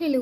Hello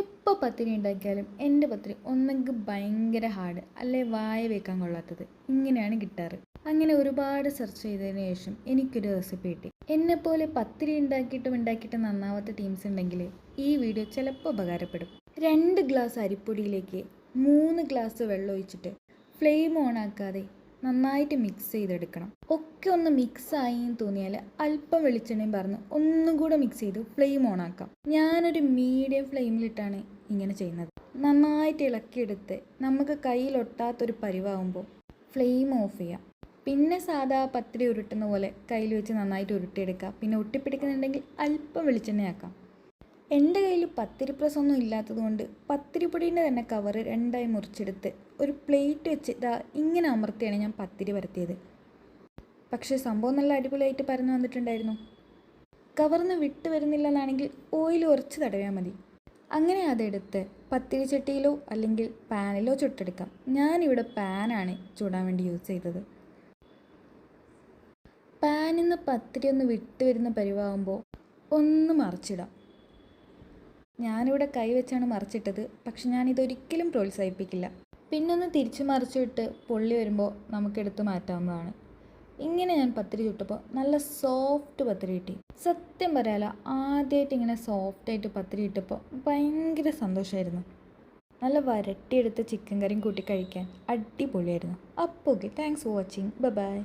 എപ്പോൾ പത്തിരി ഉണ്ടാക്കിയാലും എന്റെ പത്തിരി ഒന്നെങ്കിൽ ഭയങ്കര ഹാർഡ് അല്ലെ വായ വെക്കാൻ കൊള്ളാത്തത്. ഇങ്ങനെയാണ് കിട്ടാറ്. അങ്ങനെ ഒരുപാട് സെർച്ച് ചെയ്തതിന് ശേഷം എനിക്കൊരു റെസിപ്പി കിട്ടി. എന്നെപ്പോലെ പത്തിരി ഉണ്ടാക്കിയിട്ടും ഉണ്ടാക്കിയിട്ടും നന്നാവാത്ത ടീംസ് ഉണ്ടെങ്കിൽ ഈ വീഡിയോ ചിലപ്പോൾ ഉപകാരപ്പെടും. രണ്ട് ഗ്ലാസ് അരിപ്പൊടിയിലേക്ക് മൂന്ന് ഗ്ലാസ് വെള്ളം ഒഴിച്ചിട്ട് ഫ്ലെയിം ഓൺ ആക്കാതെ നന്നായിട്ട് മിക്സ് ചെയ്തെടുക്കണം. ഒക്കെ ഒന്ന് മിക്സ് ആയി എന്ന് തോന്നിയാൽ അല്പം വെളിച്ചെണ്ണയും പറഞ്ഞ് ഒന്നും കൂടെ മിക്സ് ചെയ്ത് ഫ്ലെയിം ഓൺ ആക്കാം. ഞാനൊരു മീഡിയം ഫ്ലെയിമിലിട്ടാണ് ഇങ്ങനെ ചെയ്യുന്നത്. നന്നായിട്ട് ഇളക്കിയെടുത്ത് നമുക്ക് കയ്യിലൊട്ടാത്തൊരു പരിവാകുമ്പോൾ ഫ്ലെയിം ഓഫ് ചെയ്യാം. പിന്നെ സാധാ പത്തിരി ഉരുട്ടുന്ന പോലെ കയ്യിൽ വെച്ച് നന്നായിട്ട് ഉരുട്ടിയെടുക്കുക പിന്നെ ഒട്ടിപ്പിടിക്കുന്നുണ്ടെങ്കിൽ അല്പം വെളിച്ചെണ്ണയാക്കാം. എന്റെ കയ്യിൽ പത്തിരി പ്രസ് ഒന്നും ഇല്ലാത്തതുകൊണ്ട് പത്തിരിപ്പൊടീന്റെ തന്നെ കവർ രണ്ടായി മുറിച്ചെടുത്ത് ഒരു പ്ലേറ്റ് വെച്ച് ഇതാ ഇങ്ങനെ അമർത്തിയാണ് ഞാൻ പത്തിരി പരത്തിയത്. പക്ഷേ സംഭവം നല്ല അടിപൊളിയായിട്ട് പരന്നു വന്നിട്ടുണ്ടായിരുന്നു. കവർന്ന് വിട്ട് വരുന്നില്ലെന്നാണെങ്കിൽ ഓയിൽ ഉറച്ച് തടയാൽ മതി. അങ്ങനെ അതെടുത്ത് പത്തിരി ചട്ടിയിലോ അല്ലെങ്കിൽ പാനിലോ ചുട്ടെടുക്കാം. ഞാനിവിടെ പാനാണ് ചൂടാൻ വേണ്ടി യൂസ് ചെയ്തത്. പാനിൽ നിന്ന് പത്തിരി ഒന്ന് വിട്ട് വരുന്ന പരിവാകുമ്പോൾ ഒന്ന് മറിച്ചിടാം. ഞാനിവിടെ കൈ വെച്ചാണ് മറിച്ചിട്ടത് പക്ഷെ ഞാനിതൊരിക്കലും പ്രോത്സാഹിപ്പിക്കില്ല. പിന്നൊന്ന് തിരിച്ചു മറിച്ചിട്ട് പൊള്ളി വരുമ്പോൾ നമുക്കെടുത്ത് മാറ്റാവുന്നതാണ്. ഇങ്ങനെ ഞാൻ പത്തിരി ചുട്ടപ്പോൾ നല്ല സോഫ്റ്റ് പത്തിരി കിട്ടി. സത്യം പറയാല ആദ്യമായിട്ട് ഇങ്ങനെ സോഫ്റ്റായിട്ട് പത്തിരി ഇട്ടപ്പോൾ ഭയങ്കര സന്തോഷമായിരുന്നു. നല്ല വരട്ടിയെടുത്ത ചിക്കൻ കറിയും കൂട്ടി കഴിക്കാൻ അടിപൊളിയായിരുന്നു. അപ്പോൾ okay thanks for watching bye